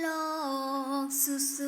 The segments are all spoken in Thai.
โลกสุดส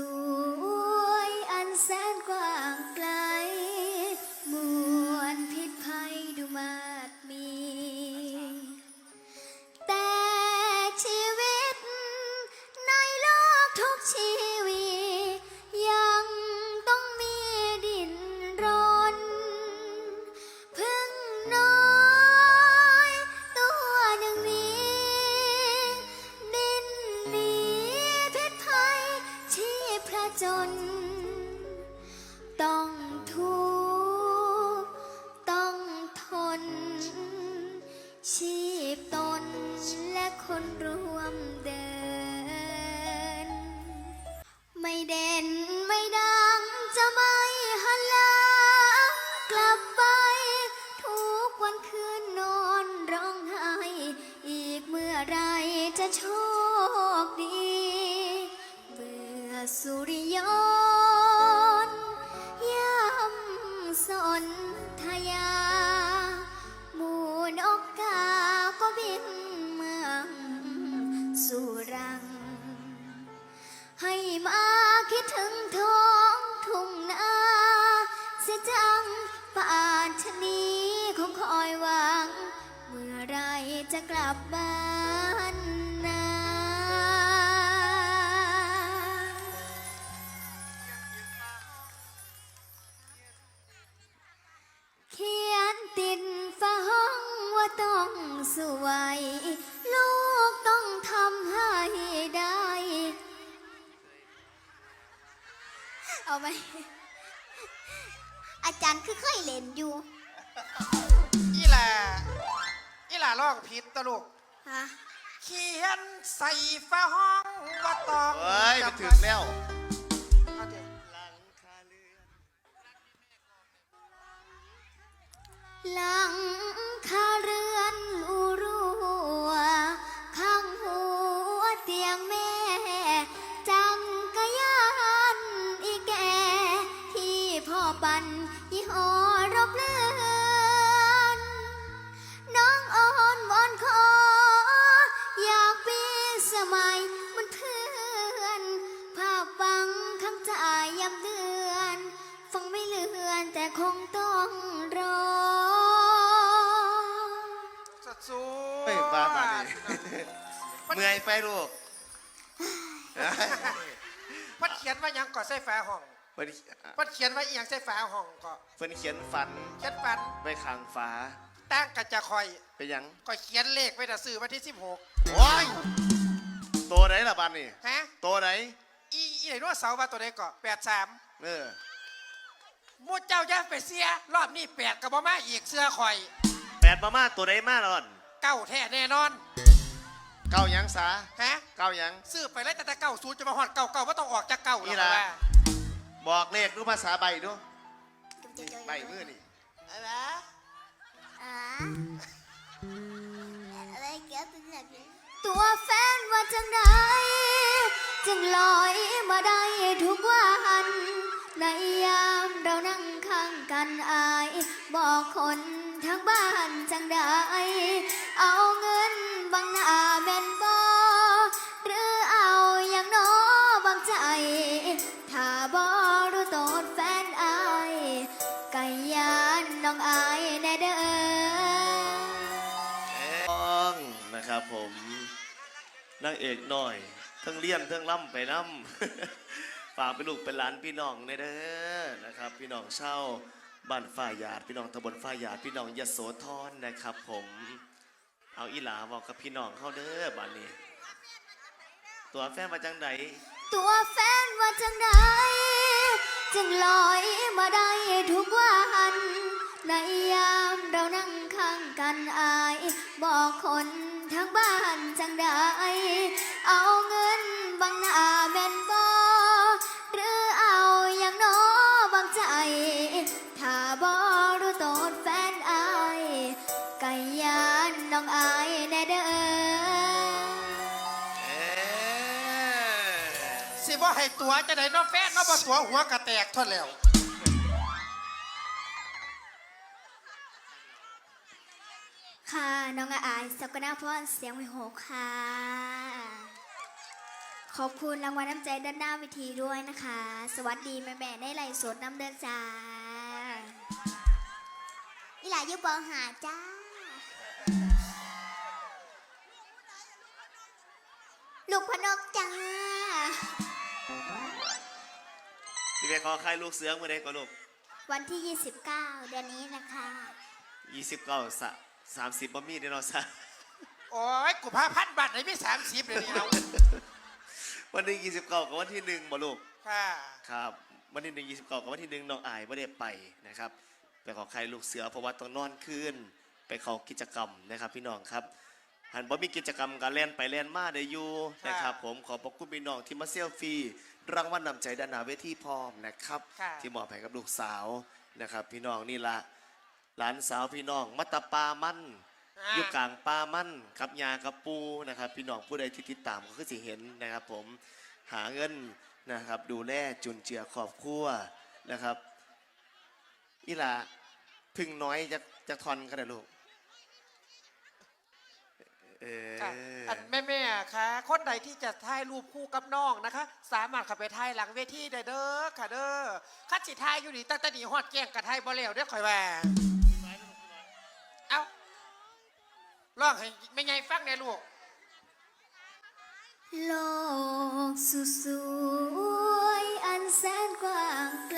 ชีพตนและคนร่วมเดิน ไม่เด่นไม่ดังจะไม่หันหลังกลับไป ทุกวันคืนนอนร้องไห้ อีกเมื่อไรจะโชคดีเมื่อสุริยน มาคิดถึงท้องทุ่งนาเสียจังป่านชนี้คงคอยหวัง เมื่อไรจะกลับบ้านนาเขียนติดฝาห้องว่าต้องสวย ไหมอาจารย์คือเคยเล่นอยู่อีหล่าอีหล่าร้องผิดตะลูกฮะเขียนใส่ฟ้าห้องว่าต้องเฮ้ยมันถึงแล้ว เอาเถอะหลังคาเรือนรู คงต้องรอ สัดสูเฮ้ยบ้าบ้าดิเมื่อยไปลูกเพัดเขียนว่าหยังก่อใส่ฟ้าห้องเพิ่นเพัดเขียนว่าอีหยังใส่ฟ้าห้องก็เพิ่นเขียนฝันเขียนปันไว้ข้างฟ้าตั้งกะจะคอยไปหยังก็เขียนเลขไว้แต่ซื้อวันที่ โอ้ยตัวไหนล่ะบ้านนี่16ฮะตัวไหนอีอีไหนรู้ว่าเสาร์ว่าตัวใดก็83เออ มูเจ้าอย่าไปเสีย รอบนี้แปดกับบ่มาอีกเสื้อคอย แปดมามาตัวไหนมาล่อน เก้าแท้แน่นอน เก้าหยังสาฮะ เก้าหยัง ซื้อไปแล้วแต่แต่เก้าศูนย์จะมาหอดเก้าเก้าว่าต้องออกจากเก้าอีแล้วหล่ะว่าบอกเลขดูภาษาใบดูใบมือนี่อะไรอ่าอะไรแกเป็นแบบนี้ตัวแฟนว่าจังไดจึงลอย คนทั้งบ้านจังได้ เอาเงินบังหน้าแม่นบอหรือเอาอย่างน้อบางใจ ถ้าบอรู้ตดแฟนอายไก่ยานน้องอายแน่เด้อต้องนะครับผมนางเอกหน่อย ทั้งเลี้ยนทั้งล่ำไปน้ำฝากเป็นลูกเป็นหลานพี่น้องในเด้อนะครับ พี่น้องเช่า บ้านฝ้ายหยาดพี่น้องตำบลฝ้ายหยาดพี่น้องยโสธรนะครับ ผม เอาอีหลาบอกกับพี่น้องเข้าเด้อบ้านนี้ ตัวแฟนมาจังไดตัวแฟนว่าจังไดจึงลอยมาได้ทุกวันในยามเรานั่งข้างกันอาย บอกคนทั้งบ้านจัง ตัวจะได้น้องแฟนน้องบ่ตัวหัวกระแตกทนแล้ว ค่ะ น้องอายสกนาพรเสียงวิหกค่ะ ขอบคุณรางวัลน้ำใจด้านหน้าเวทีด้วยนะคะ สวัสดีแม่แม่ๆได้ไล่สดน้ำเดินจ้าอีหลาอยู่บองหาจ้า ลูกพนกจ้า พี่เบขอใครลูกเสือเมื่อใดก็ลูกวันที่ 29 เดือนนี้นะคะ29สะ30บ่มีเด้อเนาะซะโอ้ยกูพาพันบาทไหนไม่สามสิบเลยนี่เราวันที่29กับวันที่หนึ่งบ่ลูกค่ะครับวันที่หนึ่งยี่สิบเก้ากับวันที่หนึ่งน้องอายไม่ได้ไปนะครับไปขอใครลูกเสือเพราะว่าต้องนอนคืนไปเขากิจกรรมนะครับพี่น้องครับ หันบ่มีกิจกรรมการเล่นไปเล่นมาได้อยู่นะครับผมขอบพระคุณพี่น้องที่มาเซลฟี่รางวัลนำใจด้านหน้าเวทีพร้อมนะครับ ค่ะ ที่มอบให้กับลูกสาวนะครับ พี่น้องนี่ละหลานสาวพี่น้องมัตตปามันอ่าอยู่กลางปามันกับยากับปูนะครับพี่น้องผู้ใดที่ติดตามก็คือสิเห็นนะครับ ผมหาเงินนะครับ ดูแลจุนเจือครอบครัวนะครับอีหลาพึ่งน้อยจะจะทอนกันนะลูก เออค่ะอันแม่แม่ๆค่ะ คนใดที่จะถ่ายรูปคู่กับน้องนะคะ สามารถเข้าไปถ่ายหลังเวทีได้เด้อค่ะเด้อคัดสิถ่ายอยู่นี่ตั้งแต่นี่ฮอดแจ้งกับถ่ายบ่แล้วเด้อข่อยว่าเอ้าร้องให้แม่ใหญ่ฟังแหน่ลูก โลกสุดสวยอันแสนกว้างไกล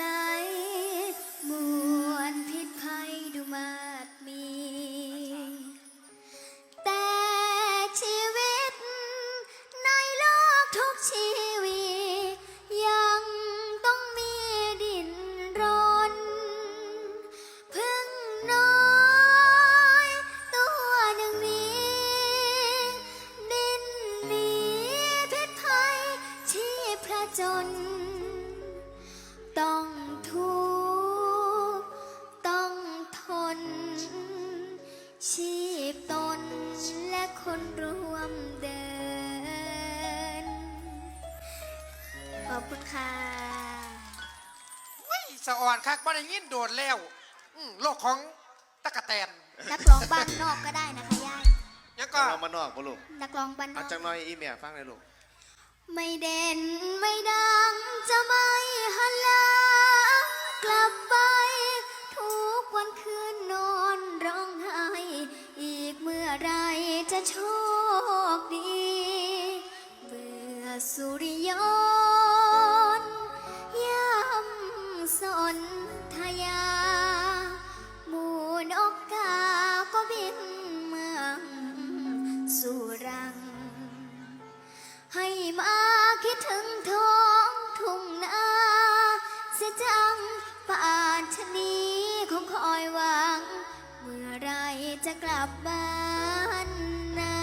ชีพพระจน ต้องทุกข์ต้องทน ชีพตนและคนร่วมเดิน ขอบคุณค่ะสะอ่อนคักบ่ได้ยินโดดแล้วอืมโลกของตะกะแตนนักร้องบ้านนอกก็ได้นะคะยายยังก็ เรามานอกปะลูกนักร้องบ้านนเอาอก จังน้อยอีเมียฟังเลยลูก ไม่เด่นไม่ดังจะไม่หันหลังกลับไป ทุกวันคืนนอนร้องไห้ อีกเมื่อไรจะโชค ให้มาคิดถึงท้องทุ่งนาเสียจังป่านชนีคงคอยหวัง เมื่อไรจะกลับบ้านนา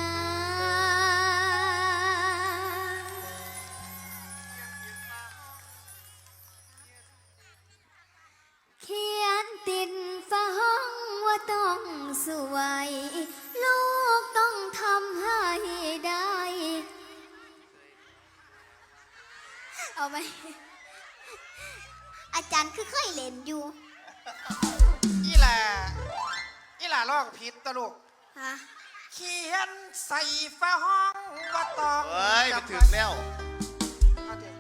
เขียนติดฝาห้องว่าต้องสวย ไหมอาจารย์คือเคยเล่นอยู่อีหล่าอีหล่าร้องผิดตะลูกฮะเขียนใส่ฟ้าห้องว่าต้องเฮ้ยมันถึงแล้ว เอาเถอะ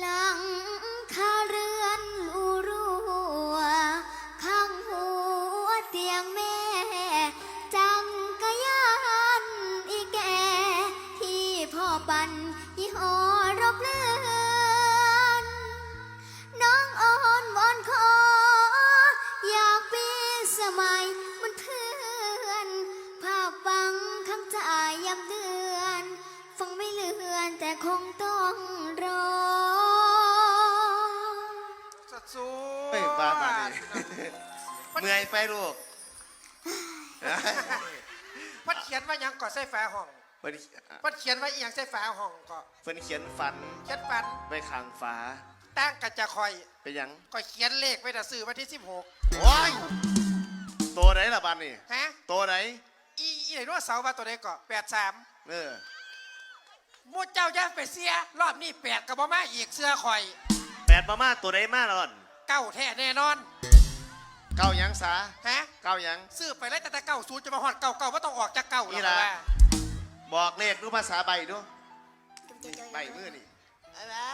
หลัง พ่อปันยี่ห้อรบเลือนน้องอ่อนวอนขอ อยากปีสมัยมันเพื่อนภาพฟังข้างใจยำเดือน ฟังไม่เลือนแต่คงต้องรอสัดสูเฮ้ยบ้าบ้าดิเมื่อยไปลูกเพัดเขียนว่าหยังก่อใส่ฟ้าห้องเเพิ่นเขียนไว้อียังใส่ฝาห้องก็เพิ่นเขียนฝันเขียนฝันไปขัางฝาตั้งกระจะคอยไปยังก็เขียนเลขไปแต่ซื่อวันที่ 16โอ้ยตัวไหนล่ะบ้านนี่ฮะตัวไหนอีอีไหนรู้เสาว่าตัวไหนก็แปดสามเออมูเจ้าย่าไปเสีย รอบนี้แปดกับบ่มาอีกเสื้อคอยแปดบ่มาตัวไหนมาล่อนเก้าแท้แน่นอนเก้ายังสาฮะเก้ายังซื้อไปแล้วแต่เก้าศูนย์จะมาหอดเก้าเก้าว่าต้องออกจากเก้าแล้วว่า บอกเลขดูภาษาใบดู ใบมือนี่ อะไรนะ